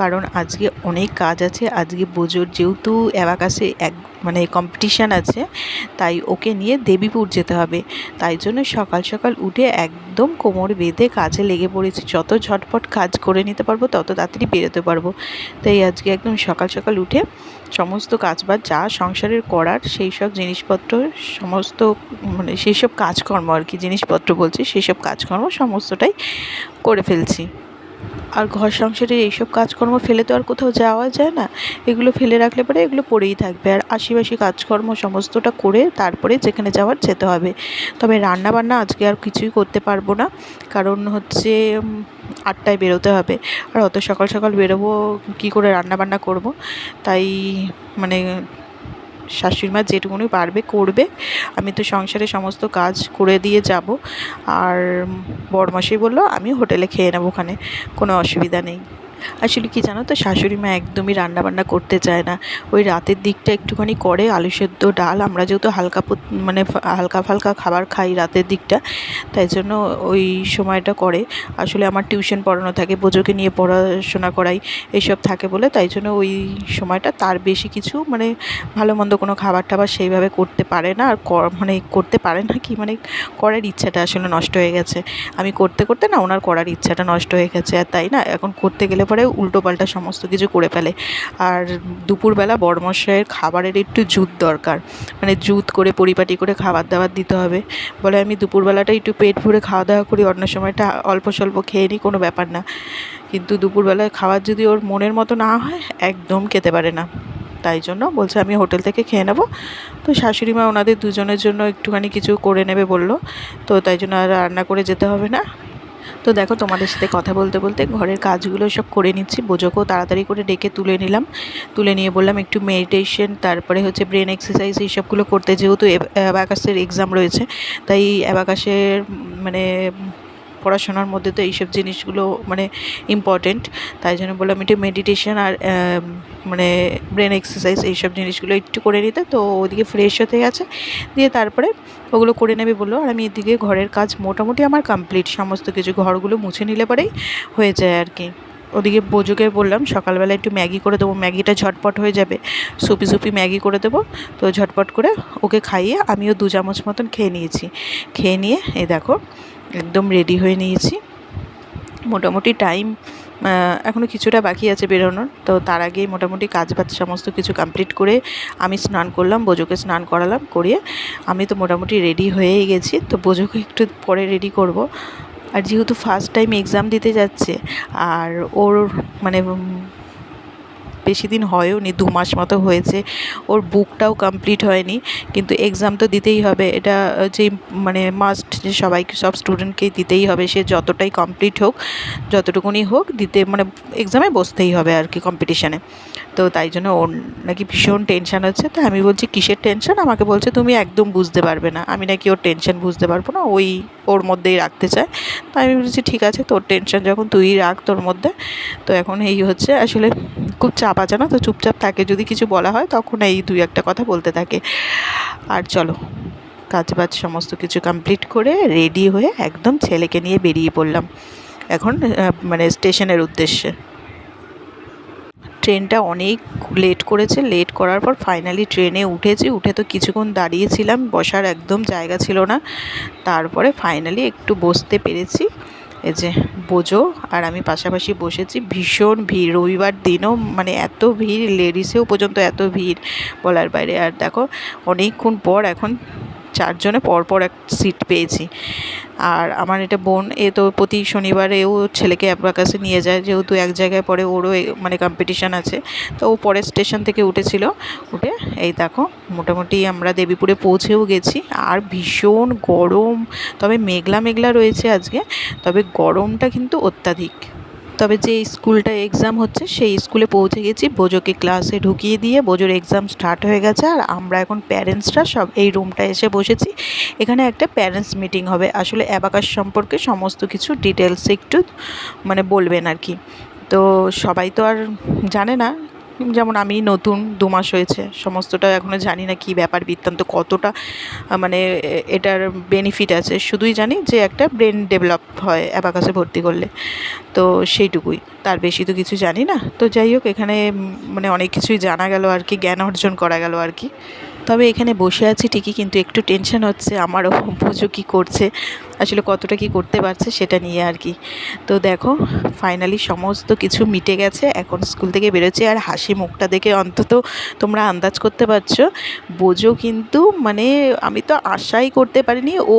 কারণ আজকে অনেক কাজ আছে। আজকে বোঝোর যেহেতু অ্যাবাকাসে এক মানে কম্পিটিশান আছে, তাই ওকে নিয়ে দেবীপুর যেতে হবে। তাই জন্য সকাল সকাল উঠে একদম কোমর বেঁধে কাজে লেগে পড়েছি। যত ঝটপট কাজ করে নিতে পারব, তত তাড়াতাড়ি বেরোতে পারব। তাই আজকে একদম সকাল সকাল উঠে সমস্ত কাজ কাজবাজ, যা সংসারের করার সেই সব জিনিসপত্র, সমস্ত মানে সেই সব কাজকর্ম আর কি, জিনিসপত্র বলছি, সেই সব কাজকর্ম সমস্তটাই করে ফেলছি। আর ঘর সংসারের এইসব কাজকর্ম ফেলে তো আর কোথাও যাওয়া যায় না। এগুলো ফেলে রাখলে পরে এগুলো পড়েই থাকবে। আর আশিবাসি কাজকর্ম সমস্তটা করে তারপরে যেখানে যাওয়ার যেতে হবে। তবে রান্না বান্না আজকে আর কিছুই করতে পারব না। কারণ হচ্ছে আটটায় বেরোতে হবে। আর অত সকাল সকাল বেরোবো, কী করে রান্না বান্না করব? তাই মানে শাশুড়ি মা যেটুকুনি পারবে, করবে। আমি তো সংসারে সমস্ত কাজ করে দিয়ে যাব। আর বড়মাসি বলল, আমি হোটেলে খেয়ে নেব ওখানে। কোনো অসুবিধা নেই। আসলে কি জানো তো, শাশুড়ি মা একদমই রান্নাবান্না করতে চায় না। ওই রাতের দিকটা একটুখানি করে, আলু সেদ্ধ ডাল, আমরা যেহেতু হালকা মানে হালকা ফালকা খাবার খাই রাতের দিকটা, তাই জন্য ওই সময়টা করে। আসলে আমার টিউশন পড়ানো থাকে বোঝোকে নিয়ে পড়াশোনা করাই এইসব থাকে বলে, তাই জন্য ওই সময়টা তার বেশি কিছু মানে ভালো মন্দ কোনো খাবার টাবার সেইভাবে করতে পারে না, আর মানে করতে পারে না কি মানে করার ইচ্ছাটা আসলে নষ্ট হয়ে গেছে। আমি করতে করতে না ওনার করার ইচ্ছাটা নষ্ট হয়ে গেছে, আর তাই না, এখন করতে গেলে উল্টোপাল্টা সমস্ত কিছু করে ফেলে। আর দুপুরবেলা বড়মশাইয়ের খাবারের একটু জুত দরকার। মানে জুত করে, পরিপাটি করে খাবার দাবার দিতে হবে। বলে আমি দুপুরবেলাটা একটু পেট ভরে খাওয়া দাওয়া করি, অন্য সময়টা অল্প স্বল্প খেয়ে নিই, কোনো ব্যাপার না। কিন্তু দুপুরবেলায় খাবার যদি ওর মনের মতো না হয়, একদম খেতে পারে না। তাই জন্য বলছে, আমি হোটেল থেকে খেয়ে নেব। তো শাশুড়ি মা ওনাদের দুজনের জন্য একটুখানি কিছু করে নেবে বলল। তো তাই জন্য আর রান্না করে যেতে হবে না। তো দেখো তোমাদের সাথে কথা বলতে বলতে ঘরের কাজগুলো সব করে নিচ্ছি। বোঝোকেও তাড়াতাড়ি করে ডেকে তুলে নিলাম। তুলে নিয়ে বললাম একটু মেডিটেশন তারপরে হচ্ছে ব্রেন এক্সারসাইজ এইসবগুলো করতে যেহেতু অ্যাবাকাসের এক্সাম রয়েছে, তাই অ্যাবাকাসের মানে পড়াশোনার মধ্যে তো এইসব জিনিসগুলো মানে ইম্পর্টেন্ট তাই জন্য বললাম একটু মেডিটেশন আর মানে ব্রেন এক্সারসাইজ এইসব জিনিসগুলো একটু করে নিতে। তো ওদিকে ফ্রেশ হতে গেছে, দিয়ে তারপরে ওগুলো করে নেবে বলল। আর আমি এদিকে ঘরের কাজ মোটামুটি আমার কমপ্লিট সমস্ত কিছু ঘরগুলো মুছে নিলে পরেই হয়ে যায় আর কি। ওদিকে বোঝোকে বললাম, সকালবেলা একটু ম্যাগি করে দেবো, ম্যাগিটা ঝটপট হয়ে যাবে, সুপি সুপি ম্যাগি করে দেবো। তো ঝটপট করে ওকে খাইয়ে আমিও দু চামচ মতন খেয়ে নিয়েছি। খেয়ে নিয়ে এই দেখো একদম রেডি হয়ে নিয়েছি। মোটামুটি টাইম এখনও কিছুটা বাকি আছে বেরোনোর, তো তার আগেই মোটামুটি কাজ বাজ সমস্ত কিছু কমপ্লিট করে আমি স্নান করলাম বোঝোকে স্নান করালাম, করিয়ে আমি তো মোটামুটি রেডি হয়েই গেছি, তো বোঝোকে একটু পরে রেডি করব। আর যেহেতু ফার্স্ট টাইম এক্সাম দিতে যাচ্ছে, আর ওর মানে বেশি দিন হয়ও নি দু মাস মতো হয়েছে, ওর বুকটাও কমপ্লিট হয়নি, কিন্তু এক্সাম তো দিতেই হবে, এটা যে মানে মাস্ট যে সবাইকে, সব স্টুডেন্টকেই দিতেই হবে, সে যতটাই কমপ্লিট হোক, যতটুকুনি হোক, দিতে মানে এক্সামে বসতেই হবে আর কি কম্পিটিশানে তো তাই জন্য ওর নাকি ভীষণ টেনশান হচ্ছে তো আমি বলছি, কিসের টেনশান আমাকে বলছে, তুমি একদম বুঝতে পারবে না। আমি নাকি ওর টেনশান বুঝতে পারব না, ওই ওর মধ্যেই রাখতে চায়। তো আমি বলেছি, ঠিক আছে, তোর টেনশন যখন তুই রাখ তোর মধ্যে। তো এখন এই হচ্ছে, আসলে খুব চাপ আছে না তো চুপচাপ থাকে। যদি কিছু বলা হয়, তখন এই দুই একটা কথা বলতে থাকে। আর চলো কাজ বাজ সমস্ত কিছু কমপ্লিট করে রেডি হয়ে একদম ছেলেকে নিয়ে বেরিয়ে পড়লাম। এখন মানে স্টেশনের উদ্দেশ্যে। ট্রেনটা অনেক লেট করেছে। লেট করার পর ফাইনালি ট্রেনে উঠেছি। উঠে তো কিছুক্ষণ দাঁড়িয়েছিলাম। বসার একদম জায়গা ছিল না। তারপরে ফাইনালি একটু বসতে পেরেছি। এই যে বোঝো, আর আমি পাশাপাশি বসেছি। ভীষণ ভিড়। রবিবার দিনও মানে এত ভিড় লেডিসেও পর্যন্ত এত ভিড় বলার বাইরে। আর দেখো, অনেকক্ষণ পর এখন চারজনে পরপর এক সিট পেয়েছি। আর আমার এটা বোন, এ তো প্রতি শনিবারে ও ছেলেকে কাছে নিয়ে যায়, যেহেতু এক জায়গায় পরে ওরও মানে কম্পিটিশান আছে। তো ও পরের স্টেশন থেকে উঠেছিল, উঠে এই দেখো, মোটামুটি আমরা দেবীপুরে পৌঁছেও গেছি। আর ভীষণ গরম, তবে মেঘলা মেঘলা রয়েছে আজকে, তবে গরমটা কিন্তু অত্যাধিক। তবে যে স্কুলটা এক্সাম হচ্ছে, সেই স্কুলে পৌঁছে গেছি। বোজোকে ক্লাসে ঢুকিয়ে দিয়ে বোজোর এক্সাম স্টার্ট হয়ে গেছে আর আমরা এখন প্যারেন্টসরা সব এই রুমটা এসে বসেছি। এখানে একটা প্যারেন্টস মিটিং হবে। আসলে অ্যাবাকাস সম্পর্কে সমস্ত কিছু ডিটেলস একটু মানে বলবেন আর কি। তো সবাই তো আর জানে না যেমন আমি নতুন দু মাস হয়েছে, সমস্তটা এখনও জানি না কি ব্যাপার বৃত্তান্ত, কতটা মানে এটার বেনিফিট আছে। শুধুই জানি যে একটা ব্রেন ডেভেলপ হয় অ্যাবাকাসে ভর্তি করলে। তো সেইটুকুই, তার বেশি তো কিছু জানি না। তো যাই হোক, এখানে মানে অনেক কিছুই জানা গেল আর কি, জ্ঞান অর্জন করা গেল আর কি। তবে এখানে বসে আছি ঠিকই, কিন্তু একটু টেনশন হচ্ছে, আমারও পুজো কী করছে, আসলে কতটা কি করতে পারছে সেটা নিয়ে আর কি। তো দেখো ফাইনালি সমস্ত কিছু মিটে গেছে, এখন স্কুল থেকে বেরোচ্ছে, আর হাসি মুখটা দেখে অন্তত তোমরা আন্দাজ করতে পারছ। বোঝো কিন্তু মানে আমি তো আশাই করতে পারিনি, ও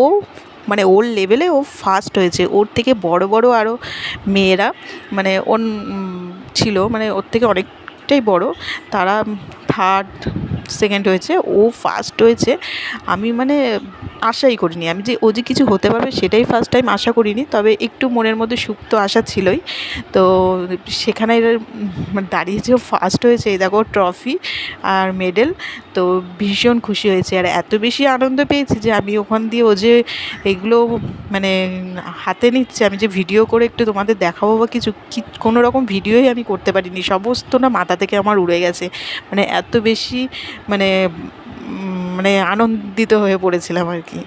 মানে ওর লেভেলে ও ফার্স্ট হয়েছে, ওর থেকে বড় বড় আরও মেয়েরা মানে ওর ছিল মানে ওর থেকে অনেকটাই বড়, তারা থার্ড সেকেন্ড হয়েছে ও ফার্স্ট হয়েছে। আমি মানে আশাই করিনি। আমি যে ও যে কিছু হতে পারবে সেটাই ফার্স্ট টাইম আশা করিনি, তবে একটু মনের মধ্যে সুপ্ত আশা ছিলই। তো সেখানে দাঁড়িয়ে যে ফার্স্ট হয়েছে, এই দেখো ট্রফি আর মেডেল তো ভীষণ খুশি হয়েছে আর এত বেশি আনন্দ পেয়েছি যে আমি ওখান দিয়ে ও যে এগুলো মানে হাতে নিচ্ছে, আমি যে ভিডিও করে একটু তোমাদের দেখাবো বা কিছু, কি কোনো রকম ভিডিওই আমি করতে পারিনি। সমস্ত না মাথা থেকে আমার উড়ে গেছে। মানে এত বেশি মানে মানে আনন্দিত হয়ে পড়েছিলাম আর কি।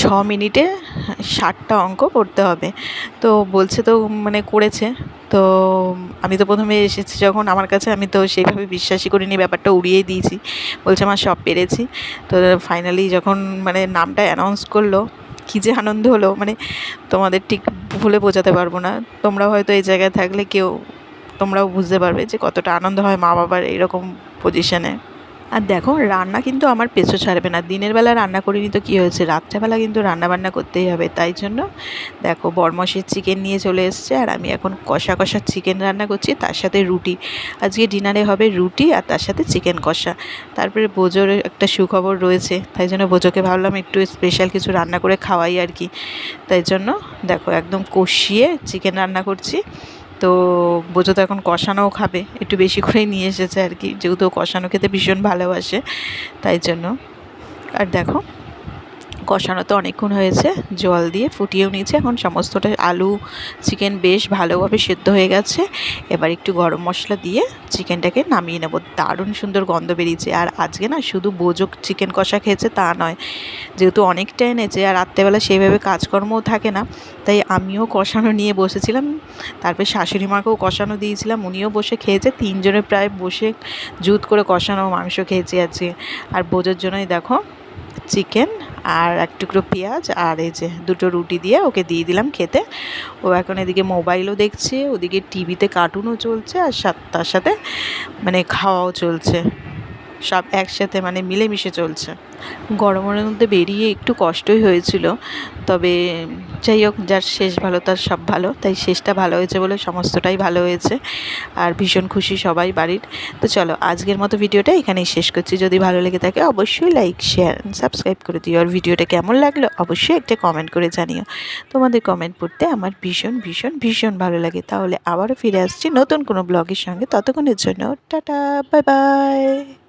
ছ মিনিটে ষাটটা অঙ্ক করতে হবে। তো বলছে তো মানে করেছে। তো আমি তো প্রথমে এসেছি যখন আমার কাছে, আমি তো সেইভাবে বিশ্বাসই করিনি, ব্যাপারটা উড়িয়েই দিয়েছি। বলছে আমার সব পেরেছি। তো ফাইনালি যখন মানে নামটা অ্যানাউন্স করল, কী যে আনন্দ হলো মানে তোমাদের ঠিক ভুলে বোঝাতে পারব না। তোমরাও হয়তো এই জায়গায় থাকলে কেউ, তোমরাও বুঝতে পারবে যে কতটা আনন্দ হয় মা বাবার এইরকম পজিশনে আর দেখো, রান্না কিন্তু আমার পেছো ছাড়বে না। দিনের বেলা রান্না করিনি তো কী হয়েছে? রাত্রেবেলা কিন্তু রান্না বান্না করতেই হবে, তাই জন্য দেখো বরমসের চিকেন নিয়ে চলে এসছে আর আমি এখন কষা কষা চিকেন রান্না করছি, তার সাথে রুটি। আজকে ডিনারে হবে রুটি আর তার সাথে চিকেন কষা। তারপরে বোজোর একটা সুখবর রয়েছে, তাই জন্য বোজোকে ভাবলাম একটু স্পেশাল কিছু রান্না করে খাওয়াই আর কি। তাই জন্য দেখো, একদম কষিয়ে চিকেন রান্না করছি। তো বোঝো তো এখন কষানোও খাবে, একটু বেশি করেই নিয়ে এসেছে আর কি। যেহেতু কষানো খেতে ভীষণ ভালোবাসে, তাই জন্য। আর দেখো কষানো তো অনেকক্ষণ হয়েছে, জল দিয়ে ফুটিয়েও নিয়েছে। এখন সমস্তটা আলু, চিকেন বেশ ভালোভাবে সেদ্ধ হয়ে গেছে। এবার একটু গরম মশলা দিয়ে চিকেনটাকে নামিয়ে নেব। দারুণ সুন্দর গন্ধ বেরিয়েছে। আর আজকে না শুধু বোজক চিকেন কষা খেয়েছে তা নয়, যেহেতু অনেকটা এনেছে আর রাত্রেবেলা সেইভাবে কাজকর্মও থাকে না, তাই আমিও কষানো নিয়ে বসেছিলাম। তারপরে শাশুড়ি মাকেও কষানো দিয়েছিলাম, উনিও বসে খেয়েছে। তিনজনে প্রায় বসে জুত করে কষানো মাংস খেয়েছি আজকে। আর বোঝার জন্যই দেখো, চিকেন আর এক টুকরো পেঁয়াজ আর এই যে দুটো রুটি দিয়ে ওকে দিয়ে দিলাম খেতে। ও এখন এদিকে মোবাইলও দেখছে, ওদিকে টিভিতে কার্টুনও চলছে আর তার সাথে মানে খাওয়াও চলছে। সব একসাথে মানে মিলেমিশে চলছে। গরমের মধ্যে বেরিয়ে একটু কষ্টই হয়েছিল। তবে যাই হোক, যার শেষ ভালো তার সব ভালো। তাই শেষটা ভালো হয়েছে বলে সমস্তটাই ভালো হয়েছে। আর ভীষণ খুশি সবাই বাড়ির। তো চলো, আজকের মতো ভিডিওটা এখানেই শেষ করছি। যদি ভালো লেগে থাকে, অবশ্যই লাইক, শেয়ার সাবস্ক্রাইব করে দিও। আর ভিডিওটা কেমন লাগল, অবশ্যই একটা কমেন্ট করে জানিও। তোমাদের কমেন্ট পড়তে আমার ভীষণ ভীষণ ভীষণ ভালো লাগে। তাহলে আবারও ফিরে আসছি নতুন কোনো ব্লগের সঙ্গে। ততক্ষণের জন্য টাটা, বাই বাই।